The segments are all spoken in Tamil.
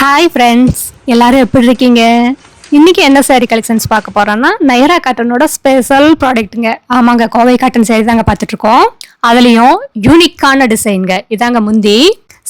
ஹாய் ஃப்ரெண்ட்ஸ் எல்லாரும் எப்படி இருக்கீங்க? இன்னைக்கு என்ன saree கலெக்ஷன்ஸ் பார்க்க போகிறோன்னா நைரா காட்டனோட ஸ்பெஷல் ப்ராடக்ட்டுங்க ஆமாங்க கோவை காட்டன் சேரீ தாங்க பார்த்துட்ருக்கோம். அதுலேயும் யூனிக்கான டிசைனுங்க இதாங்க முந்தி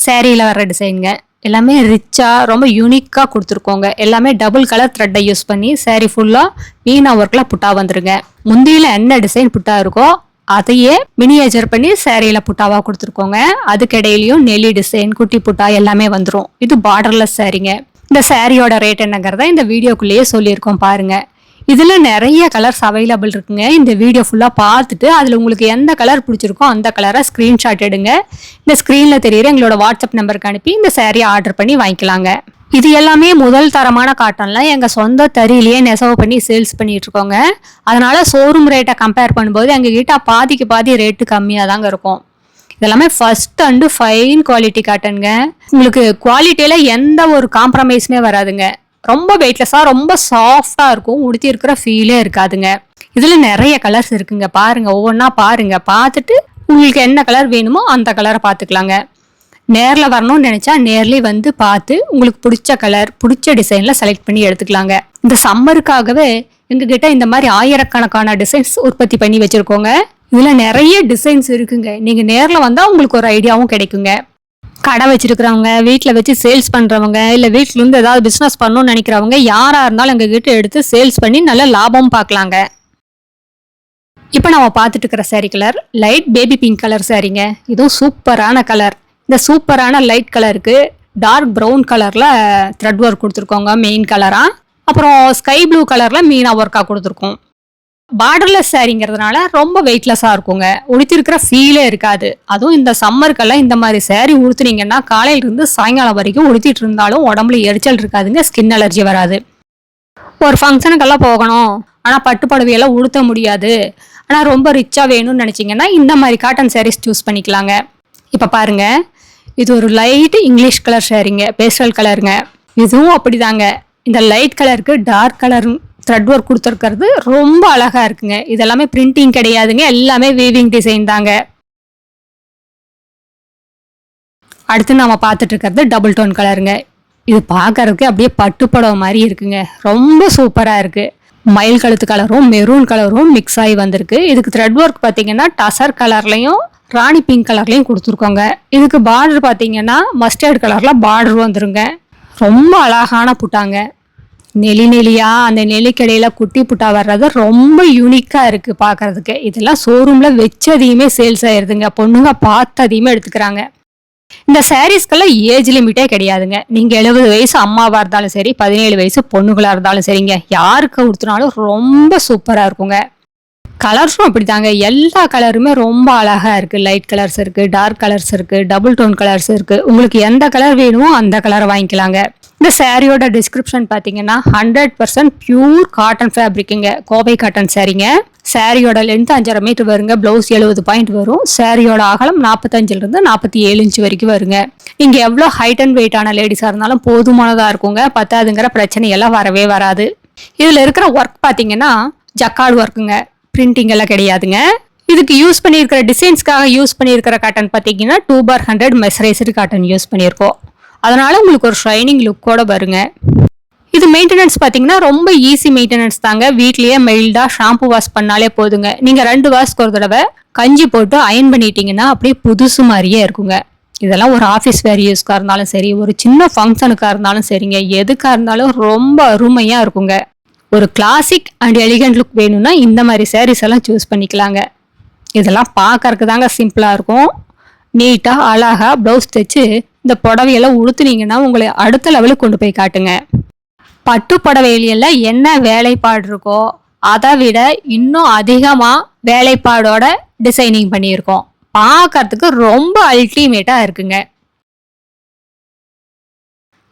சேரீயில் வர்ற டிசைனுங்க எல்லாமே ரிச்சாக ரொம்ப யூனிக்காக கொடுத்துருக்கோங்க. எல்லாமே டபுள் கலர் த்ரெட்டை யூஸ் பண்ணி சேரீ ஃபுல்லாக வீணா ஒர்க்கில் புட்டா வந்துருங்க. முந்தியில் என்ன டிசைன் புட்டா இருக்கோ அதையே மினியேச்சர் பண்ணி சேரீல புட்டாவா கொடுத்துருக்கோங்க. அதுக்கு இடையிலயும் நெல்லி டிசைன் குட்டி புட்டா எல்லாமே வந்துரும். இது பார்டர்லெஸ் சேரீங்க இந்த சேரீயோட ரேட் என்னங்கிறத இந்த வீடியோக்குள்ளேயே சொல்லியிருக்கோம் பாருங்க. இதில் நிறைய கலர்ஸ் அவைலபிள் இருக்குங்க. இந்த வீடியோ ஃபுல்லாக பார்த்துட்டு அதில் உங்களுக்கு எந்த கலர் பிடிச்சிருக்கோ அந்த கலரை ஸ்க்ரீன்ஷாட் எடுங்க. இந்த ஸ்க்ரீனில் தெரியுற எங்களோட வாட்ஸ்அப் நம்பருக்கு அனுப்பி இந்த சாரியை ஆர்டர் பண்ணி வாங்கிக்கலாங்க. இது எல்லாமே முதல் தரமான காட்டனில் எங்கள் சொந்த தறியிலேயே நெசவு பண்ணி சேல்ஸ் பண்ணிகிட்ருக்கோங்க இருக்கோங்க ஷோரூம் ரேட்டை கம்பேர் பண்ணும்போது எங்கள் கிட்ட பாதிக்கு பாதி ரேட்டு கம்மியாக தாங்க இருக்கும். இதெல்லாமே ஃபர்ஸ்ட் அண்டு ஃபைன் குவாலிட்டி காட்டனுங்க உங்களுக்கு குவாலிட்டியில் எந்த ஒரு காம்ப்ரமைஸுமே வராதுங்க. ரொம்ப வெயிட்லெஸ்ஸாக ரொம்ப சாஃப்டாக இருக்கும். உடுத்தி இருக்கிற ஃபீலே இருக்காதுங்க. இதில் நிறைய கலர்ஸ் இருக்குங்க. பாருங்க ஒவ்வொன்றா பாருங்க. பார்த்துட்டு உங்களுக்கு என்ன கலர் வேணுமோ அந்த கலரை பார்த்துக்கலாங்க. நேரில் வரணும்னு நினச்சா நேர்லேயே வந்து பார்த்து உங்களுக்கு பிடிச்ச கலர் பிடிச்ச டிசைனில் செலக்ட் பண்ணி எடுத்துக்கலாங்க. இந்த சம்மருக்காகவே எங்ககிட்ட இந்த மாதிரி ஆயிரக்கணக்கான டிசைன்ஸ் உற்பத்தி பண்ணி வச்சுருக்கோங்க. இதில் நிறைய டிசைன்ஸ் இருக்குங்க. நீங்கள் நேரில் வந்தால் உங்களுக்கு ஒரு ஐடியாவும் கிடைக்குங்க. கடை வச்சிருக்கிறவங்க வீட்டில் வச்சு சேல்ஸ் பண்ணுறவங்க இல்லை வீட்டிலேருந்து ஏதாவது பிஸ்னஸ் பண்ணணும்னு நினைக்கிறவங்க யாராக இருந்தாலும் எங்ககிட்ட எடுத்து சேல்ஸ் பண்ணி நல்ல லாபம் பார்க்கலாங்க. இப்போ நம்ம பார்த்துட்டு இருக்கிற saree colour light baby pink colour சாரீங்க இதுவும் சூப்பரான கலர் இந்த சூப்பரான லைட் கலருக்கு டார்க் ப்ரௌன் கலரில் த்ரெட் ஒர்க் கொடுத்துருக்கோங்க மெயின் கலராக அப்புறம் ஸ்கை ப்ளூ கலரில் மீனா ஒர்க்காக கொடுத்துருக்கோம். பார்டர்லெஸ் சேரீங்கிறதுனால ரொம்ப வெயிட்லெஸ்ஸாக இருக்குங்க. உடுத்திருக்கிற ஃபீலே இருக்காது. அதுவும் இந்த சம்மருக்கெல்லாம் இந்த மாதிரி சேரீ உடுத்துனீங்கன்னா காலையிலிருந்து சாயங்காலம் வரைக்கும் உடுத்திட்டு இருந்தாலும் உடம்புல எரிச்சல் இருக்காதுங்க ஸ்கின் அலர்ஜி வராது. ஒரு ஃபங்க்ஷனுக்கெல்லாம் போகணும். ஆனால் பட்டு புடவையெல்லாம் உடுத்த முடியாது. ஆனால் ரொம்ப ரிச்சாக வேணும்னு நினச்சிங்கன்னா இந்த மாதிரி காட்டன் சாரீஸ் சூஸ் பண்ணிக்கலாங்க. இப்போ பாருங்கள் இது ஒரு லைட் இங்கிலீஷ் கலர் ஷேரிங்க பேஸ்டல் கலருங்க இதுவும் அப்படிதாங்க. இந்த லைட் கலருக்கு டார்க் கலர் த்ரெட் ஒர்க் கொடுத்துருக்கிறது ரொம்ப அழகாக இருக்குங்க. இதெல்லாமே பிரிண்டிங் கிடையாதுங்க எல்லாமே வீவிங் டிசைன் தாங்க. அடுத்து நாம் பார்த்துட்டு இருக்கிறது டபுள் டோன் கலருங்க இது பார்க்கறதுக்கு அப்படியே பட்டுப்படம் மாதிரி இருக்குங்க. ரொம்ப சூப்பராக இருக்குது மயில் கழுத்து கலரும் மெரூன் கலரும் மிக்ஸ் ஆகி வந்திருக்கு. இதுக்கு த்ரெட் ஒர்க் பார்த்தீங்கன்னா டசர் கலர்லையும் ராணி பிங்க் கலர்லையும் கொடுத்துருக்கோங்க. இதுக்கு பார்டர் பார்த்தீங்கன்னா மஸ்டர்ட் கலரில் பார்டர் வந்துருங்க. ரொம்ப அழகான புட்டாங்க. நெலி நெலியாக அந்த நெல்லிக்கடையில் குட்டி புட்டா வர்றது ரொம்ப யூனிக்காக இருக்குது பார்க்குறதுக்கு. இதெல்லாம் ஷோரூமில் வச்சதையுமே சேல்ஸ் ஆயிடுதுங்க பொண்ணுங்க பார்த்ததையுமே எடுத்துக்கிறாங்க. இந்த சாரீஸ்க்கெல்லாம் ஏஜ் லிமிட்டே கிடையாதுங்க. நீங்கள் எழுபது வயசு அம்மாவாக இருந்தாலும் சரி பதினேழு வயசு பொண்ணுகளாக இருந்தாலும் சரிங்க. யாருக்கு கொடுத்தனாலும் ரொம்ப சூப்பராக இருக்குங்க. கலர்ஸும் அப்படிதாங்க. எல்லா கலருமே ரொம்ப அழகாக இருக்குது லைட் கலர்ஸ் இருக்குது டார்க் கலர்ஸ் இருக்குது டபுள் டோன் கலர்ஸ் இருக்குது உங்களுக்கு எந்த கலர் வேணுமோ அந்த கலரை வாங்கிக்கலாங்க. இந்த சாரியோட டிஸ்கிரிப்ஷன் பார்த்தீங்கன்னா ஹண்ட்ரட் பர்சன்ட் பியூர் காட்டன் ஃபேப்ரிக்குங்க கோவை காட்டன் சேரீங்க சாரியோட லென்த் அஞ்சரை மீட்டர் வருங்க பிளவுஸ் எழுபது பாயிண்ட் வரும். சாரியோட அகலம் நாற்பத்தஞ்சிலிருந்து நாற்பத்தி ஏழு இன்ச் வரைக்கும் வருங்க. இங்கே எவ்வளோ ஹைட் அண்ட் வெயிட்டான லேடிஸாக இருந்தாலும் போதுமானதாக இருக்குங்க. பத்தாதுங்கிற பிரச்சனை எல்லாம் வரவே வராது. இதில் இருக்கிற ஒர்க் பார்த்தீங்கன்னா ஜக்கார்டு ஒர்க்குங்க பிரிண்டிங் எல்லாம் கிடையாதுங்க. இதுக்கு யூஸ் பண்ணியிருக்கிற டிசைன்ஸ்க்காக யூஸ் பண்ணியிருக்கிற காட்டன் பார்த்தீங்கன்னா two four hundred mercerised cotton use பண்ணியிருக்கோம். அதனால் உங்களுக்கு ஒரு ஷைனிங் லுக்கோட வருங்க. இது மெயின்டெனன்ஸ் பார்த்தீங்கன்னா ரொம்ப ஈஸி மெயின்டெனன்ஸ் தாங்க. வீட்லேயே மெயில்டாக ஷாம்பு வாஷ் பண்ணாலே போதுங்க. நீங்கள் ரெண்டு வாஷ்க்கு ஒரு தடவை கஞ்சி போட்டு அயன் பண்ணிட்டீங்கன்னா அப்படியே புதுசு மாதிரியே இருக்குங்க. இதெல்லாம் ஒரு ஆஃபீஸ் வேர் யூஸ்க்காக இருந்தாலும் சரி ஒரு சின்ன ஃபங்க்ஷனுக்காக இருந்தாலும் சரிங்க. எதுக்காக இருந்தாலும் ரொம்ப அருமையாக இருக்குங்க. ஒரு கிளாசிக் அண்ட் எலிகண்ட் லுக் வேணும்னா இந்த மாதிரி சாரீஸ் எல்லாம் சூஸ் பண்ணிக்கலாங்க. இதெல்லாம் பார்க்கறக்கு தாங்க சிம்பிளாக இருக்கும். நீட்டாக அழகாக ப்ளவுஸ் தைச்சு இந்த புடவையெல்லாம் உடுத்துனீங்கன்னா உங்களை அடுத்த லெவலுக்கு கொண்டு போய் காட்டுங்க. பட்டு புடவையிலெல்லாம் என்ன வேலைப்பாடு இருக்கோ அதை விட இன்னும் அதிகமாக வேலைப்பாடோட டிசைனிங் பண்ணியிருக்கோம். பார்க்கறதுக்கு ரொம்ப அல்டிமேட்டாக இருக்குங்க.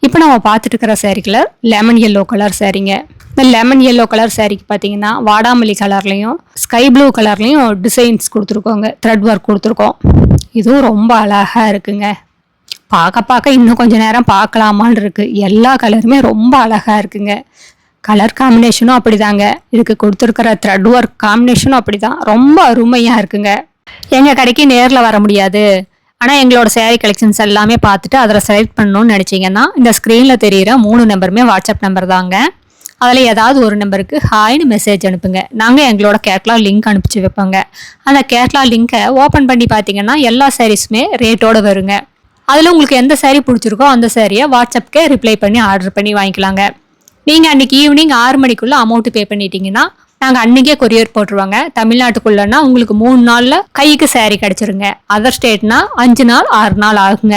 இப்போ நம்ம பார்த்துட்டு இருக்கிற சேரீக்கில் லெமன் எல்லோ கலர் சேரீங்க இந்த லெமன் எல்லோ கலர் சேரீக்கு பார்த்தீங்கன்னா வாடாமல்லி கலர்லையும் ஸ்கை ப்ளூ கலர்லையும் டிசைன்ஸ் கொடுத்துருக்கோங்க. த்ரெட் ஒர்க் கொடுத்துருக்கோம். இதுவும் ரொம்ப அழகாக இருக்குங்க. பார்க்க பார்க்க இன்னும் கொஞ்ச நேரம் பார்க்கலாமான்னு இருக்கு எல்லா கலருமே ரொம்ப அழகா இருக்குங்க. கலர் காம்பினேஷனும் அப்படிதாங்க. இதுக்கு கொடுத்துருக்கிற த்ரெட் ஒர்க் காம்பினேஷனும் அப்படிதான். ரொம்ப அருமையா இருக்குங்க. எங்க கடைக்கு நேரில் வர முடியாது. ஆனால் எங்களோட சேரீ கலெக்ஷன்ஸ் எல்லாமே பார்த்துட்டு அதில் செலக்ட் பண்ணணும்னு நினச்சிங்கன்னா இந்த ஸ்க்ரீனில் தெரியிற மூணு நம்பருமே வாட்ஸ்அப் நம்பர் தாங்க. அதில் ஏதாவது ஒரு நம்பருக்கு ஹாய்னு மெசேஜ் அனுப்புங்க. நாங்கள் எங்களோட கேட்லா லிங்க் அனுப்பிச்சு வைப்போங்க. அந்த கேட்லா லிங்க்கை ஓப்பன் பண்ணி பார்த்தீங்கன்னா எல்லா சாரீஸுமே ரேட்டோடு வருங்க. அதில் உங்களுக்கு எந்த சேரீ பிடிச்சிருக்கோ அந்த சேரீயை வாட்ஸ்அப்க்கே ரிப்ளை பண்ணி ஆர்டர் பண்ணி வாங்கிக்கலாங்க. நீங்கள் அன்றைக்கி ஈவினிங் ஆறு மணிக்குள்ளே அமௌண்ட் பே பண்ணிட்டீங்கன்னா நாங்கள் அன்றைக்கே கொரியர் போட்டுருவாங்க. தமிழ்நாட்டுக்குள்ளனா உங்களுக்கு மூணு நாளில் கைக்கு சேரீ கிடச்சிருங்க. அதர் ஸ்டேட்னா அஞ்சு நாள் ஆறு நாள் ஆகுங்க.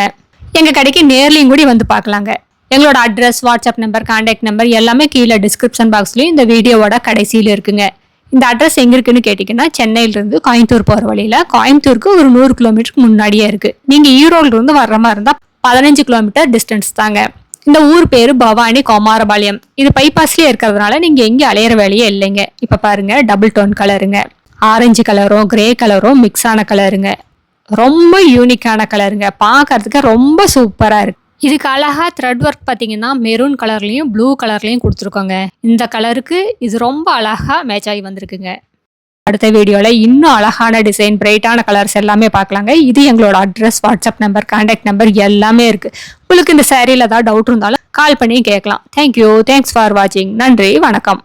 எங்கள் கடைக்கு நேர்லையும் கூட வந்து பார்க்கலாங்க. எங்களோட address WhatsApp number contact number எல்லாமே கீழே டிஸ்கிரிப்ஷன் பாக்ஸ்லேயும் இந்த வீடியோவோட கடைசியில் இருக்குங்க. இந்த அட்ரஸ் எங்கே இருக்குன்னு கேட்டிங்கன்னா சென்னையிலிருந்து கோயம்புத்தூர் போகிற வழியில். கோயம்புத்தூருக்கு ஒரு நூறு கிலோமீட்டருக்கு முன்னாடியே இருக்குது நீங்கள் ஈரோடுலேருந்து வர்ற மாதிரி இருந்தால் பதினஞ்சு கிலோமீட்டர் டிஸ்டன்ஸ் தாங்க. இந்த ஊர் பேர் பவானி கோமாரபாளையம். இது பைபாஸ்லேயே இருக்கிறதுனால நீங்கள் எங்கே அலையிற வேலையே இல்லைங்க. இப்போ பாருங்கள் டபுள் டோன் கலருங்க ஆரஞ்சு கலரும் கிரே கலரும் மிக்ஸ் ஆன கலருங்க ரொம்ப யூனிக்கான கலருங்க பார்க்கறதுக்கு ரொம்ப சூப்பராக இருக்கு. இதுக்கு அழகா த்ரெட் ஒர்க் பார்த்தீங்கன்னா மெரூன் கலர்லேயும் ப்ளூ கலர்லேயும் கொடுத்துருக்கோங்க. இந்த கலருக்கு இது ரொம்ப அழகாக மேட்ச் ஆகி வந்திருக்குங்க. அடுத்த வீடியோவில் இன்னும் அழகான டிசைன் பிரைட்டான கலர்ஸ் எல்லாமே பார்க்கலாங்க. இது எங்களோட address WhatsApp number contact number எல்லாமே இருக்குது உங்களுக்கு இந்த சேரீல ஏதாவது டவுட் இருந்தாலும் கால் பண்ணி கேட்கலாம். தேங்க்யூ தேங்க்ஸ் ஃபார் வாட்சிங் நன்றி. வணக்கம்.